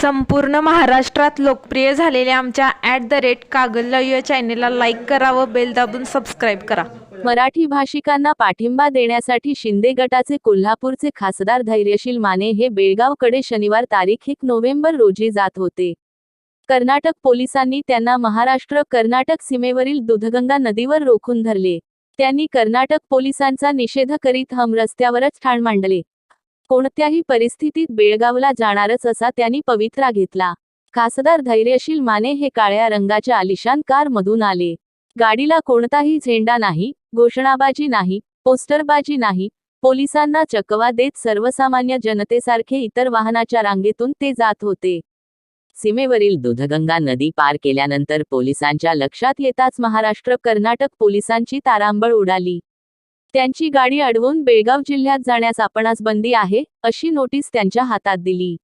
संपूर्ण महाराष्ट्रात लोकप्रिय झालेल्या आमच्या ॲट द रेट कागल या चॅनेलला लाईक करा व बेल दाबून सबस्क्राईब करा. मराठी भाषिकांना पाठिंबा देण्यासाठी शिंदे गटाचे कोल्हापूरचे खासदार धैर्यशील माने हे बेळगावकडे शनिवार तारीख एक नोव्हेंबर रोजी जात होते. कर्नाटक पोलिसांनी त्यांना महाराष्ट्र कर्नाटक सीमेवरील दुधगंगा नदीवर रोखून धरले. त्यांनी कर्नाटक पोलिसांचा निषेध करीत हम रस्त्यावरच ठाण मांडले. कोणत्याही परिस्थितीत बेळगावला जाणारच असा त्यांनी पवित्रा घेतला. खासदार धैर्यशील माने हे काळ्या रंगाच्या आलिशान कारमधून आले. गाडीला कोणताही झेंडा नाही घोषणाबाजी नाही पोस्टरबाजी नाही पोलिसांना चकवा देत सर्वसामान्य जनतेसारखे इतर वाहनाच्या रांगेतून ते जात होते. सीमेवरील दुधगंगा नदी पार केल्यानंतर पोलिसांच्या लक्षात येताच महाराष्ट्र कर्नाटक पोलिसांची तारांबळ उडाली. त्यांची गाडी अडवून बेळगाव जिल्ह्यात जाण्यास आपणास बंदी आहे अशी नोटीस त्यांच्या हातात दिली.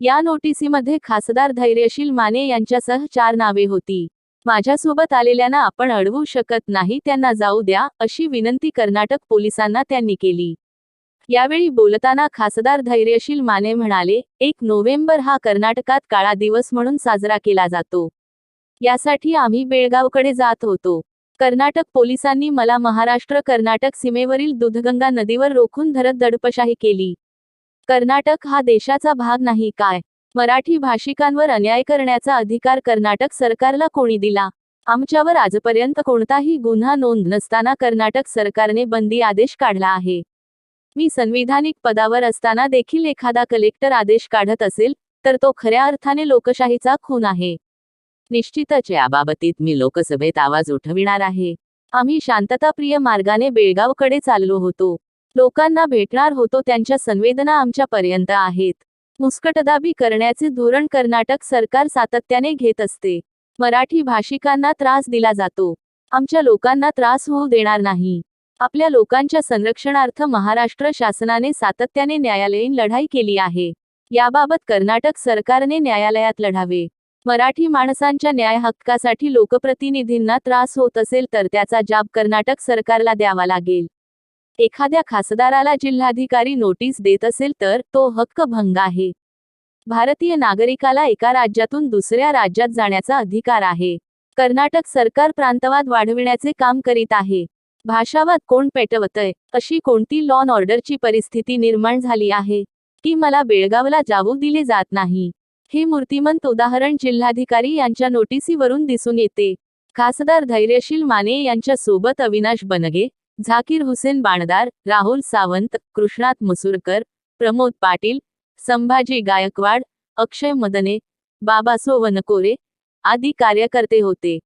या नोटिसीमध्ये खासदार धैर्यशील माने यांच्यासह चार नावे होती. माझ्यासोबत आलेल्यांना आपण अडवू शकत नाही त्यांना जाऊ द्या अशी विनंती कर्नाटक पोलिसांना त्यांनी केली. यावेळी बोलताना खासदार धैर्यशील माने म्हणाले एक नोव्हेंबर हा कर्नाटकात काळा दिवस म्हणून साजरा केला जातो. यासाठी आम्ही बेळगावकडे जात होतो. कर्नाटक पोलिसांनी मला महाराष्ट्र कर्नाटक सीमेवरील दुधगंगा नदीवर रोखून धरत दडपशाही केली. कर्नाटक हा देशाचा भाग नाही काय? मराठी भाषिकांवर अन्याय करण्याचा अधिकार कर्नाटक सरकारला कोणी दिला? आमच्यावर आजपर्यंत कोणताही गुन्हा नोंद नसताना कर्नाटक सरकारने बंदी आदेश काढला आहे. मी संविधानिक पदावर असताना देखील एखादा कलेक्टर आदेश काढत असेल तर तो खऱ्या अर्थाने लोकशाहीचा खून आहे. निश्चितच याबाबतीत मी लोकसभेत आवाज उठविणार आहे. आम्ही शांतताप्रिय मार्गाने बेळगावकडे चाललो होतो. लोकांना भेटणार होतो त्यांच्या संवेदना आमच्यापर्यंत आहेत. मुस्कटदाबी करण्याचे धोरण कर्नाटक सरकार सातत्याने घेत असते. मराठी भाषिकांना त्रास दिला जातो. आमच्या लोकांना त्रास होऊ देणार नाही. आपल्या लोकांच्या संरक्षणार्थ महाराष्ट्र शासनाने सातत्याने न्यायालयीन लढाई केली आहे. याबाबत कर्नाटक सरकारने न्यायालयात लढावे. मराठी माणसांच्या न्याय हक्कासाठी लोकप्रतिनिधींना त्रास होत असेल तर त्याचा जाब कर्नाटक सरकारला द्यावा लागेल. एखाद्या खासदाराला जिल्हाधिकारी नोटीस देत असेल तर तो हक्क भंग आहे. भारतीय नागरिकाला एका राज्यातून दुसऱ्या राज्यात जाण्याचा अधिकार आहे. कर्नाटक सरकार प्रांतवाद वाढविण्याचे काम करीत आहे. भाषावाद कोण पेटवतय? अशी कोणती लॉन ऑर्डरची परिस्थिती निर्माण झाली आहे? की मला बेळगावला जाऊ दिले जात नाही? हे मूर्तिमंत उदाहरण जिल्हाधिकारी यांच्या नोटिसीवरून दिसून येते. खासदार धैर्यशील माने यांच्या सोबत अविनाश बनगे झाकीर हुसेन बाणदार राहुल सावंत कृष्णात मुसुरकर प्रमोद पाटील संभाजी गायकवाड अक्षय मदने बाबासो वनकोरे आदी कार्यकर्ते होते.